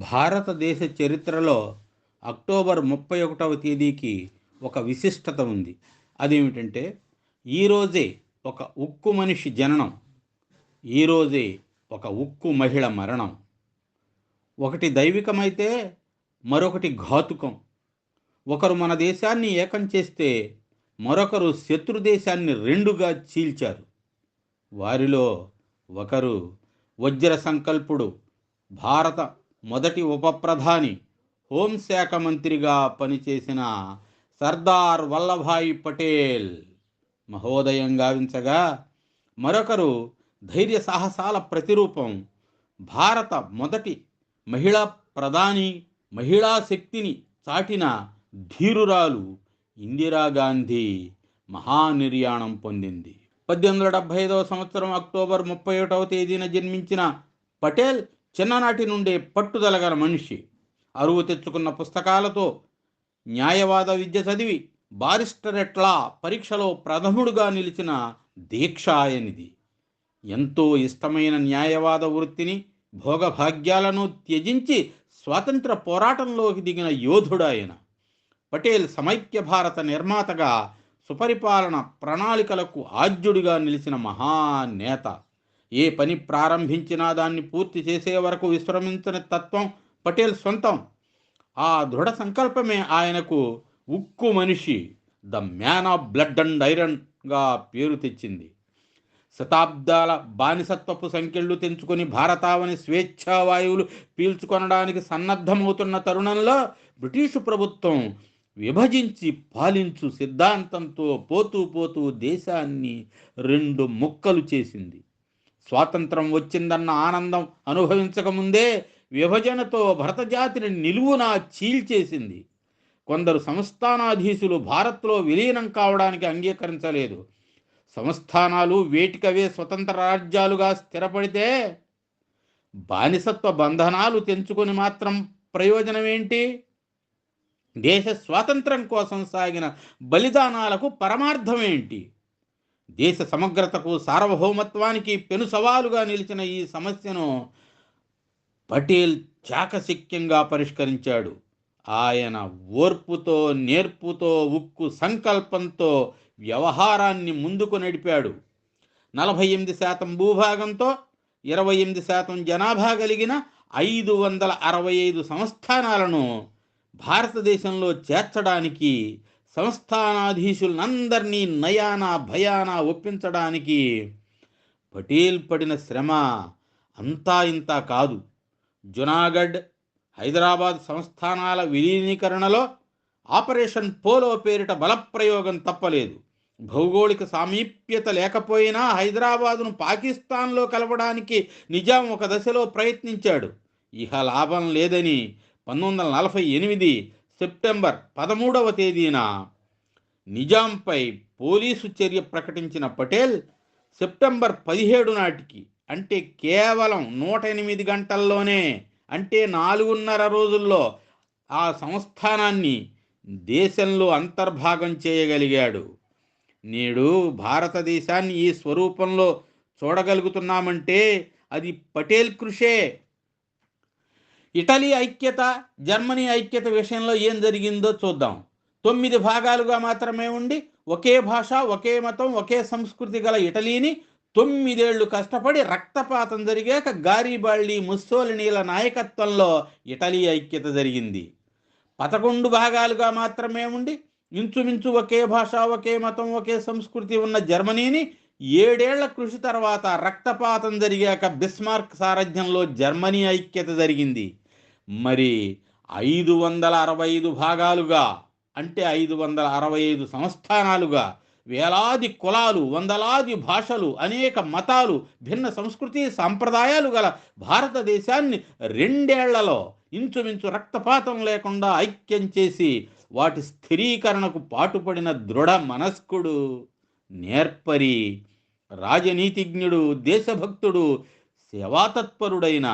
భారతదేశ చరిత్రలో అక్టోబర్ ముప్పై ఒకటవ తేదీకి ఒక విశిష్టత ఉంది. అదేమిటంటే ఈరోజే ఒక ఉక్కు మనిషి జననం. ఈరోజే ఒక ఉక్కు మహిళ మరణం. ఒకటి దైవికమైతే మరొకటి ఘాతుకం. ఒకరు మన దేశాన్ని ఏకం చేస్తే మరొకరు శత్రు దేశాన్ని రెండుగా చీల్చారు. వారిలో ఒకరు వజ్ర సంకల్పుడు భారత మొదటి ఉప ప్రధాని హోంశాఖ మంత్రిగా పనిచేసిన సర్దార్ వల్లభాయ్ పటేల్. మహోదయం గావించగా మరొకరు ధైర్య సాహసాల ప్రతిరూపం భారత మొదటి మహిళా ప్రధాని మహిళా శక్తిని చాటిన ధీరురాలు ఇందిరాగాంధీ మహానిర్యాణం పొందింది. పద్దెనిమిది వందల డెబ్భై ఐదవ సంవత్సరం అక్టోబర్ ముప్పై ఒకటవ తేదీన జన్మించిన పటేల్ చిన్ననాటి నుండే పట్టుదల గల మనిషి. అరువు తెచ్చుకున్న పుస్తకాలతో న్యాయవాద విద్య చదివి బారిస్టర్ ఎట్లా పరీక్షలో ప్రథముడుగా నిలిచిన దీక్ష ఆయనిది ఎంతో ఇష్టమైన న్యాయవాద వృత్తిని భోగభాగ్యాలను త్యజించి స్వాతంత్ర పోరాటంలోకి దిగిన యోధుడాయన. పటేల్ సమైక్య భారత నిర్మాతగా సుపరిపాలన ప్రణాళికలకు ఆద్యుడిగా నిలిచిన మహానేత. ఏ పని ప్రారంభించినా దాన్ని పూర్తి చేసే వరకు విశ్రమించని తత్వం పటేల్ సొంతం. ఆ దృఢ సంకల్పమే ఆయనకు ఉక్కు మనిషి the man of blood and ఐరన్గా పేరు తెచ్చింది. శతాబ్దాల బానిసత్వపు సంఖ్యలు తెంచుకొని భారతావని స్వేచ్ఛావాయువులు పీల్చుకొనడానికి సన్నద్ధమవుతున్న తరుణంలో బ్రిటిషు ప్రభుత్వం విభజించి పాలించు సిద్ధాంతంతో పోతూ పోతూ దేశాన్ని రెండు ముక్కలు చేసింది. స్వాతంత్రం వచ్చిందన్న ఆనందం అనుభవించకముందే విభజనతో భరతజాతిని నిలువునా చీల్చేసింది. కొందరు సంస్థానాధీశులు భారత్లో విలీనం కావడానికి అంగీకరించలేదు. సంస్థానాలు వేటికవే స్వతంత్ర రాజ్యాలుగా స్థిరపడితే బానిసత్వ బంధనాలు తెంచుకొని మాత్రం ప్రయోజనం ఏంటి దేశ స్వాతంత్రం కోసం సాగిన బలిదానాలకు పరమార్థమేంటి? దేశ సమగ్రతకు సార్వభౌమత్వానికి పెను సవాలుగా నిలిచిన ఈ సమస్యను పటేల్ చాకశక్యంగా పరిష్కరించాడు. ఆయన ఓర్పుతో నేర్పుతో ఉక్కు సంకల్పంతో వ్యవహారాన్ని ముందుకు నడిపాడు. నలభై ఎనిమిది శాతం భూభాగంతో ఇరవై ఎనిమిది శాతం జనాభా కలిగిన ఐదు వందల అరవై ఐదు సంస్థానాలను భారతదేశంలో చేర్చడానికి సంస్థానాధీశులందరినీ నయాన భయాన ఒప్పించడానికి పటేల్ పడిన శ్రమ అంతా ఇంతా కాదు. జునాగఢ్ హైదరాబాద్ సంస్థానాల విలీనీకరణలో ఆపరేషన్ పోలో పేరిట బలప్రయోగం తప్పలేదు. భౌగోళిక సామీప్యత లేకపోయినా హైదరాబాదును పాకిస్తాన్లో కలపడానికి నిజాం ఒక దశలో ప్రయత్నించాడు. ఇహ లాభం లేదని పంతొమ్మిది వందల నలభై ఎనిమిది సెప్టెంబర్ పదమూడవ తేదీన నిజాంపై పోలీసు చర్య ప్రకటించిన పటేల్ సెప్టెంబర్ పదిహేడు నాటికి అంటే కేవలం నూట ఎనిమిది గంటల్లోనే అంటే నాలుగున్నర రోజుల్లో ఆ సంస్థానాన్ని దేశంలో అంతర్భాగం చేయగలిగాడు. నేడు భారతదేశాన్ని ఈ స్వరూపంలో చూడగలుగుతున్నామంటే అది పటేల్ కృషే. ఇటలీ ఐక్యత జర్మనీ ఐక్యత విషయంలో ఏం జరిగిందో చూద్దాం. తొమ్మిది భాగాలుగా మాత్రమే ఉండి ఒకే భాష ఒకే మతం ఒకే సంస్కృతి గల ఇటలీని తొమ్మిదేళ్ళు కష్టపడి రక్తపాతం జరిగాక గారిబాళ్ళి ముస్సోలినీల నాయకత్వంలో ఇటలీ ఐక్యత జరిగింది. పదకొండు భాగాలుగా మాత్రమే ఉండి ఇంచుమించు ఒకే భాష ఒకే మతం ఒకే సంస్కృతి ఉన్న జర్మనీని ఏడేళ్ళ కృషి తర్వాత రక్తపాతం జరిగాక బిస్మార్క్ సారథ్యంలో జర్మనీ ఐక్యత జరిగింది. మరి ఐదు వందల అరవై ఐదు భాగాలుగా అంటే ఐదు వందల అరవై ఐదు సంస్థానాలుగా వేలాది కులాలు వందలాది భాషలు అనేక మతాలు భిన్న సంస్కృతి సాంప్రదాయాలు గల భారతదేశాన్ని రెండేళ్ళలో ఇంచుమించు రక్తపాతం లేకుండా ఐక్యం చేసి వాటి స్థిరీకరణకు పాటుపడిన దృఢ మనస్కుడు నేర్పరి రాజనీతిజ్ఞుడు దేశభక్తుడు సేవాతత్పరుడైన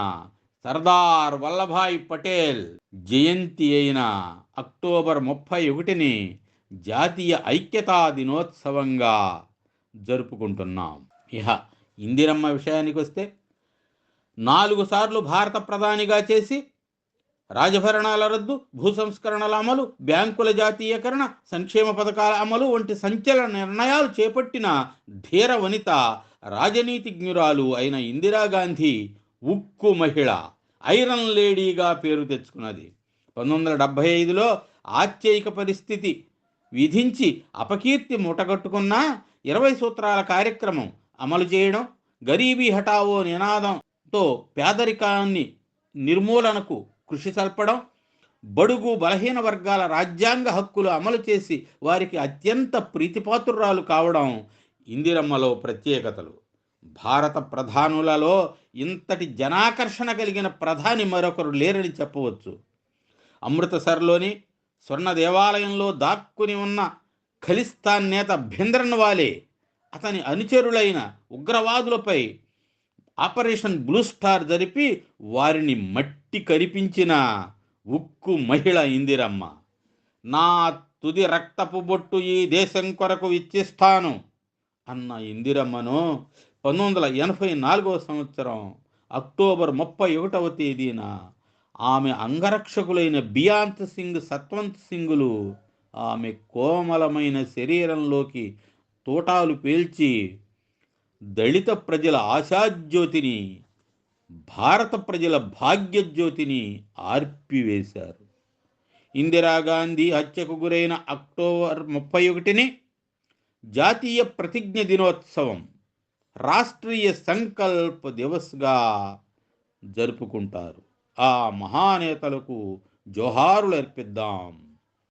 సర్దార్ వల్లభాయ్ పటేల్ జయంతి అయిన అక్టోబర్ ముప్పై ఒకటిని జాతీయ ఐక్యతా దినోత్సవంగా జరుపుకుంటున్నాం. ఇహ ఇందిరమ్మ విషయానికి వస్తే నాలుగు సార్లు భారత ప్రధానిగా చేసి రాజభరణాల రద్దు భూ సంస్కరణల అమలు బ్యాంకుల జాతీయకరణ సంక్షేమ పథకాల అమలు వంటి సంచలన నిర్ణయాలు చేపట్టిన ధీర వనిత రాజనీతిజ్ఞురాలు అయిన ఇందిరాగాంధీ ఉక్కు మహిళ. ఐరన్ లేడీగా పేరు తెచ్చుకున్నది. పంతొమ్మిది వందల డెబ్భై ఐదులో ఆత్యయిక పరిస్థితి. విధించి అపకీర్తి మూటగట్టుకున్న ఇరవై సూత్రాల కార్యక్రమం అమలు చేయడం గరీబీ హఠావో నినాదంతో పేదరికాన్ని నిర్మూలనకు కృషి సల్పడం బడుగు బలహీన వర్గాల రాజ్యాంగ హక్కులు అమలు చేసి వారికి అత్యంత ప్రీతిపాత్రురాలు కావడం ఇందిరమ్మలో ప్రత్యేకతలు. భారత ప్రధానులలో ఇంతటి జనాకర్షణ కలిగిన ప్రధాని మరొకరు లేరని చెప్పవచ్చు. అమృతసర్లోని స్వర్ణ దేవాలయంలో దాక్కుని ఉన్న ఖలిస్తాన్ నేత భింద్రన్ వాలే అతని అనుచరులైన ఉగ్రవాదులపై ఆపరేషన్ బ్లూ స్టార్ జరిపి వారిని మట్టి కరిపించిన ఉక్కు మహిళ ఇందిరమ్మ. నా తుది రక్తపు బొట్టు ఈ దేశం కొరకు ఇచ్చిస్తాను అన్న ఇందిరమ్మను పంతొమ్మిది వందల ఎనభై నాలుగవ సంవత్సరం అక్టోబర్ ముప్పై ఒకటవ తేదీన ఆమె అంగరక్షకులైన బియాంత్ సింగ్ సత్వంత్ సింగులు ఆమె కోమలమైన శరీరంలోకి తోటాలు పేల్చి దళిత ప్రజల ఆశాజ్యోతిని భారత ప్రజల భాగ్యజ్యోతిని ఆర్పివేశారు. ఇందిరాగాంధీ హత్యకు గురైన అక్టోబర్ ముప్పై ఒకటిని జాతీయ ప్రతిజ్ఞ దినోత్సవం రాష్ట్రీయ సంకల్ప దివస్గా జరుపుకుంటారు. ఆ మహానేతలకు జోహారులు అర్పిద్దాం.